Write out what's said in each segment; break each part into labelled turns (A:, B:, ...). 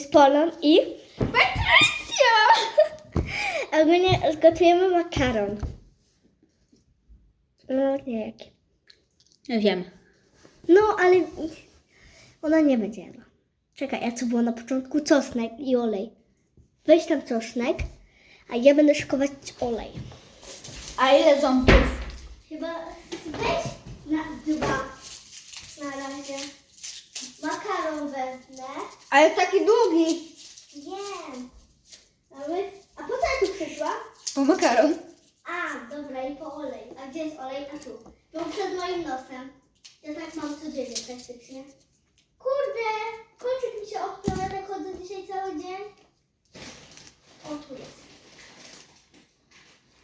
A: z Polą i Patrycja! Ogólnie gotujemy makaron. No nie jaki.
B: Wiem.
A: No, ale ona nie będzie jadła. Czekaj, a co było na początku? Czosnek i olej. Weź tam czosnek, a ja będę szykować olej.
B: A ile ząbków?
A: Chyba weź na dwa na razie. Makaron wezmę.
B: Ale taki długi.
A: Wiem. A, po co ja tu przyszła?
B: Po makaron.
A: A, dobra, i po olej. A gdzie jest olej? A tu. Był przed moim nosem. Ja tak mam codziennie praktycznie. Kurde, kolczyk mi się odpala, tak chodzę dzisiaj cały dzień. O, tu jest.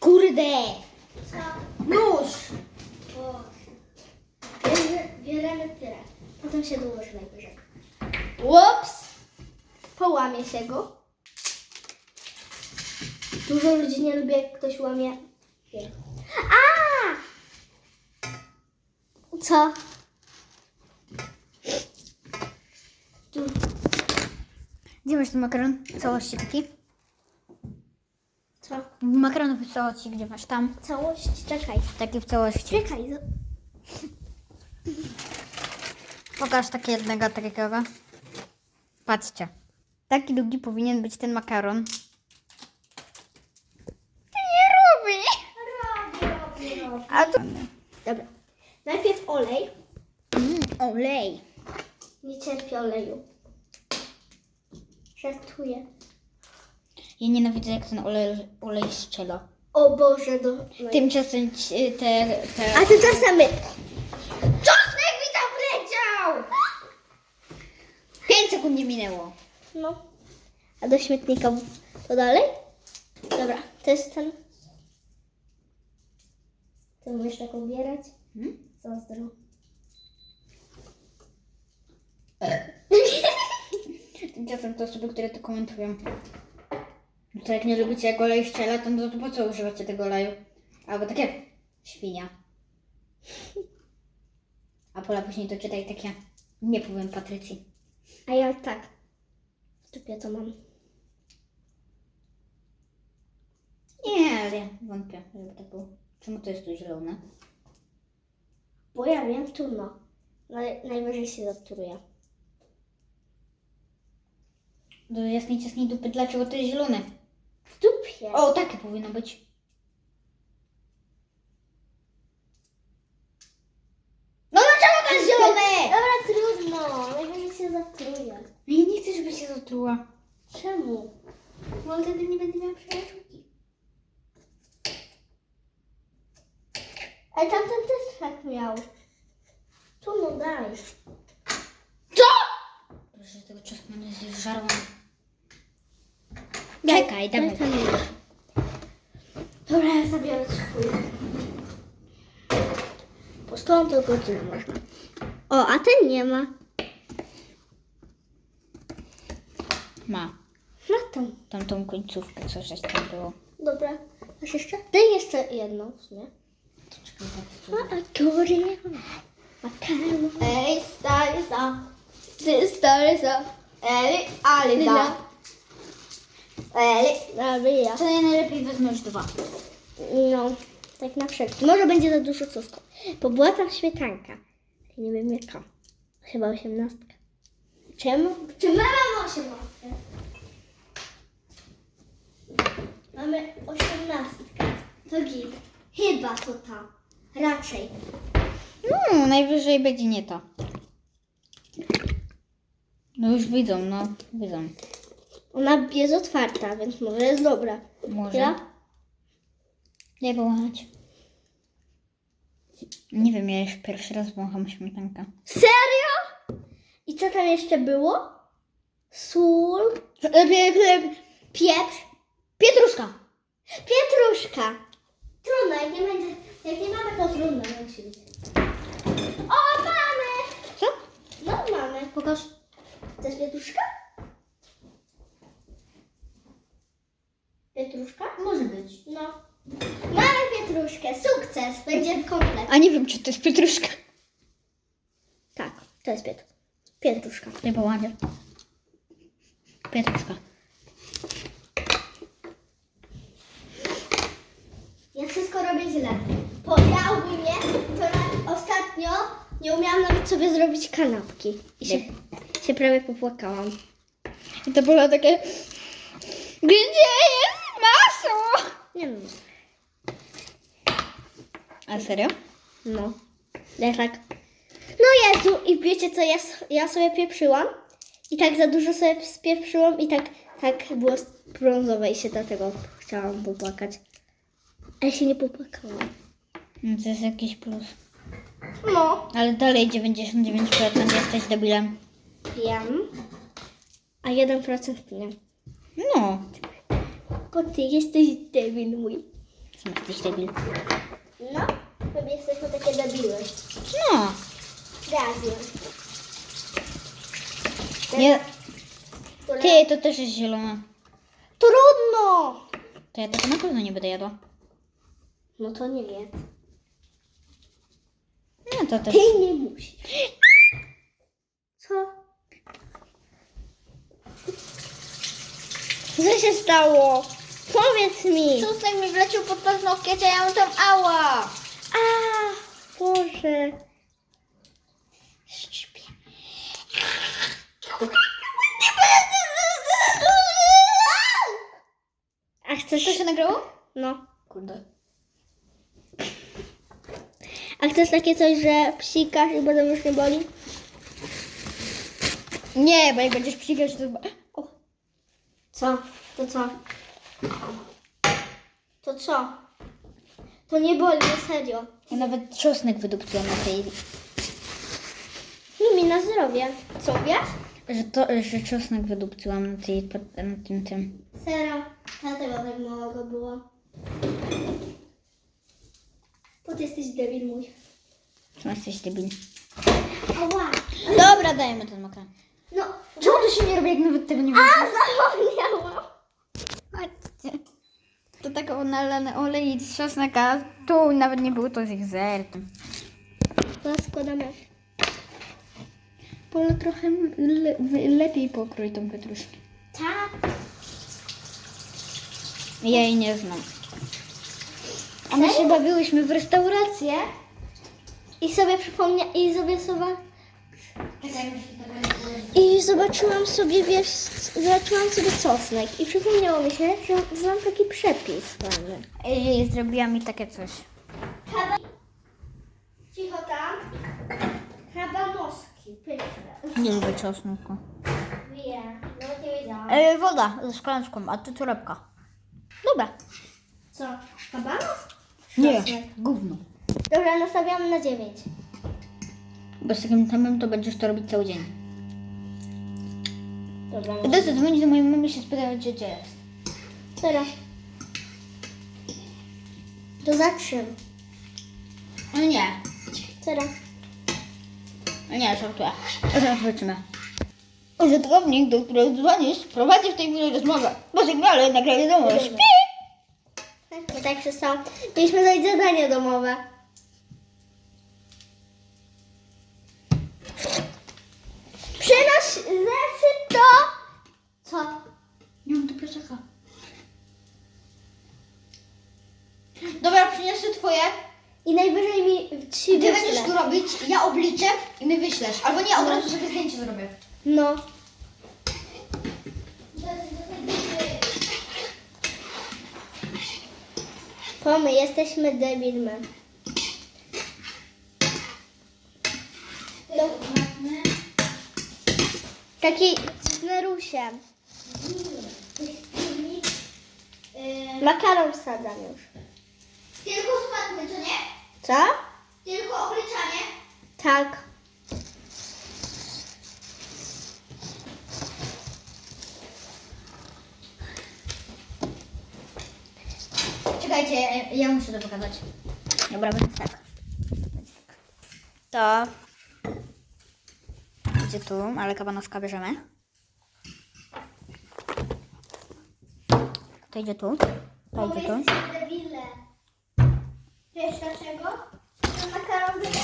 B: Kurde.
A: Co?
B: Nóż.
A: O. Bierze, bierzemy tyle. Potem się dołoży najwyżej. Łops! Połamie się go. Dużo ludzi nie lubi, jak ktoś łamie. Wie. A! Co? Tu.
B: Gdzie masz ten makaron? W całości taki?
A: Co?
B: Makaron w całości, gdzie masz tam?
A: Całość? Czekaj.
B: Taki w całości.
A: Czekaj.
B: Pokaż takie jednego takiego. Patrzcie. Taki długi powinien być ten makaron. Ty nie robi.
A: Robię, robię, robię.
B: A to...
A: Dobra. Najpierw olej.
B: Mm, olej.
A: Nie cierpię oleju. Żartuję.
B: Ja nienawidzę jak ten olej, olej strzela.
A: O Boże, do...
B: Tymczasem ci- te... te...
A: A tymczasem my... Czosnek mi tam wleciał!
B: 5 sekund nie minęło.
A: No. A do śmietnika to dalej? Dobra, to jest ten... Ty umiesz tak ubierać?
B: Hmm?
A: Zazdro.
B: Tymczasem te osoby, które to komentują. No to jak nie lubicie jak olej to, no to po co używacie tego oleju? Albo takie świnia. A Pola później to czytaj takie, nie powiem Patrycji.
A: A ja tak. W dupie to mam.
B: Nie, ale ja wątpię, żeby tak było. Czemu to jest tu zielone?
A: Bo ja wiem, trudno. Ale najwyżej się zatruje.
B: Do jasnej ciasnej dupy, dlaczego to jest zielone?
A: W dupie.
B: O, takie powinno być. No dlaczego to jest zielone?
A: Dobra, trudno. Najwyżej się zatruje.
B: Zatruła.
A: Czemu? Bo wtedy nie będę miała przyjaciółki. Ale tamten też tak miał. Tu no daj.
B: Proszę, że tego czosnku nie zżarłam. Czekaj, dawaj.
A: ten nóż. Dobra, ja zabiorę swój. Po stąd to godzinę. O, a ten nie ma.
B: Ma.
A: Latam.
B: Tamtą końcówkę, co żeś tam było.
A: Dobra. Masz jeszcze? Daj jeszcze jedną w sumie.
B: Tak.
A: A, a który? Makaron. Ej, stary za. Ty stary za.
B: Eli, ale
A: Lila.
B: Eli.
A: Dobra.
B: To ja najlepiej wezmę już dwa.
A: No, tak na wszelki. Może będzie za dużo cukru. Bo była tam śmietanka. Nie wiem jaka. Chyba osiemnastka. Czemu? Czy my mamy osiemnastkę? Mamy osiemnastkę. To git. Chyba to ta. Raczej.
B: No, najwyżej będzie nie to. No już widzą, no, widzą.
A: Ona jest otwarta, więc może jest dobra.
B: Może.
A: Ja?
B: Daj połamać. Nie wiem, ja już pierwszy raz wącham śmietankę.
A: Serio? Co tam jeszcze było? Sól. Pieprz.
B: Pietruszka!
A: Pietruszka. Trudno, jak nie będzie, jak nie mamy, to trudno musi być. O, mamy!
B: Co?
A: No, mamy.
B: Pokaż.
A: To jest pietruszka? Pietruszka?
B: Może być.
A: No. Mamy pietruszkę, sukces, będzie komplet.
B: A nie wiem, czy to jest pietruszka.
A: Tak, to jest pietruszka. Pietruszka.
B: Daj połamać. Pietruszka.
A: Ja wszystko robię źle. Ja ogólnie to na, ostatnio nie umiałam nawet sobie zrobić kanapki. I się, się prawie popłakałam.
B: I to było takie... Gdzie jest masło?
A: Nie wiem.
B: A serio?
A: No. Ja tak. No Jezu, i wiecie co, ja, ja sobie pieprzyłam i tak za dużo sobie spieprzyłam i tak, tak było brązowe i się dlatego chciałam popłakać. Ale się nie popłakałam.
B: No to jest jakiś plus.
A: No.
B: Ale dalej 99% jesteś debilem.
A: Wiem. A 1% nie.
B: No.
A: Bo ty jesteś debil mój.
B: Sam jesteś debil.
A: No, my jesteśmy takie debiły.
B: No. Nie.
A: To
B: Ty, to też jest zielone.
A: Trudno!
B: To ja tego na pewno nie będę jadła.
A: No to nie wiem.
B: No to też.
A: Ty nie musisz. Co? Co się stało? Powiedz mi.
B: Czosnek mi wleciał pod paznokcie, to ja mam tam ała.
A: A, Boże. A chcesz...
B: To się nagrało?
A: No.
B: Kurde.
A: A chcesz takie coś, że psikasz i potem już nie boli?
B: Nie, bo jak będziesz psikać, to... O,
A: Co? To co? To co? To nie boli, na serio.
B: ja nawet czosnek wydupcyłam na tej...
A: No mi na zdrowie. Co wiesz?
B: Że, to, że czosnek wydupcyłam na, tej, na tym, tym.
A: Serio. Dlatego tak mało go było. Bo ty jesteś debil mój.
B: Czemu jesteś debil?
A: Ała.
B: Dobra, dajemy ten makaron.
A: No.
B: Czemu to się nie robi, jak nawet tego nie
A: A,
B: widzę?
A: zapomniałam.
B: Patrzcie. To tak nalane olej z czosnka. Tu nawet nie było to z ich zertem.
A: To składamy.
B: Polo trochę le, lepiej pokrój tą pietruszkę.
A: Tak.
B: Ja jej nie znam. A my się bawiłyśmy w restaurację.
A: I sobie przypomnia... I sobie sobie... I zobaczyłam sobie, wiesz, zobaczyłam sobie czosnek i przypomniało mi się, że znam taki przepis fajny.
B: I zrobiła mi takie coś. Nie lubię czosnku.
A: Wiem, nawet nie wiedziałam.
B: E, woda ze szklaneczką, a ty torebka.
A: Dobra. Co? Kabanos?
B: Nie, gówno.
A: Dobra, nastawiamy na 9.
B: Bo z takim tempem to będziesz to robić cały dzień.
A: Dobra.
B: Idę zadzwonić do mojej mamy i się spytać, gdzie gdzie jest.
A: Dobra. To zatrzym.
B: No nie,
A: Teraz.
B: No nie, żartuję. Wrócimy. Użytkownik, do którego dzwonisz, prowadzi w tej chwili rozmowę. Po sygnale nagranie domowe śpi.
A: I tak się stało. Mieliśmy zrobić zadanie domowe. Przynoś zeszyt to... Co?
B: Nie mam do plecaka. Dobra, przyniosę twoje.
A: I najwyżej mi ci
B: Ty będziesz
A: wyślę.
B: tu robić, ja obliczę i my wyślesz. Albo nie, od razu sobie zdjęcie zrobię.
A: No. To my jesteśmy debilmy. Taki z nerusiem. Makaron wsadzam już.
B: Tylko spadnę, co nie?
A: Co?
B: Tylko obliczanie.
A: Tak.
B: Czekajcie, ja- muszę to pokazać. Dobra, więc tak. To idzie tu, ale kabanoska bierzemy. To idzie tu. To idzie tu.
A: Wiesz dlaczego? Makaron będzie...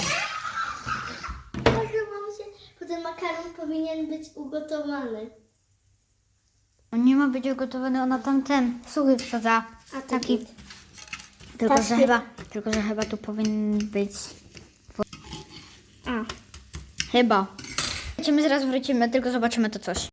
A: Boże, mam się... Bo ten makaron powinien być ugotowany.
B: nie ma być ugotowany, ona tam ten suchy wsadza.
A: A
B: Taki.
A: git.
B: Tylko, że chyba, tylko, że chyba tu powinien być.
A: A.
B: Chyba. My zaraz wrócimy, tylko zobaczymy to coś.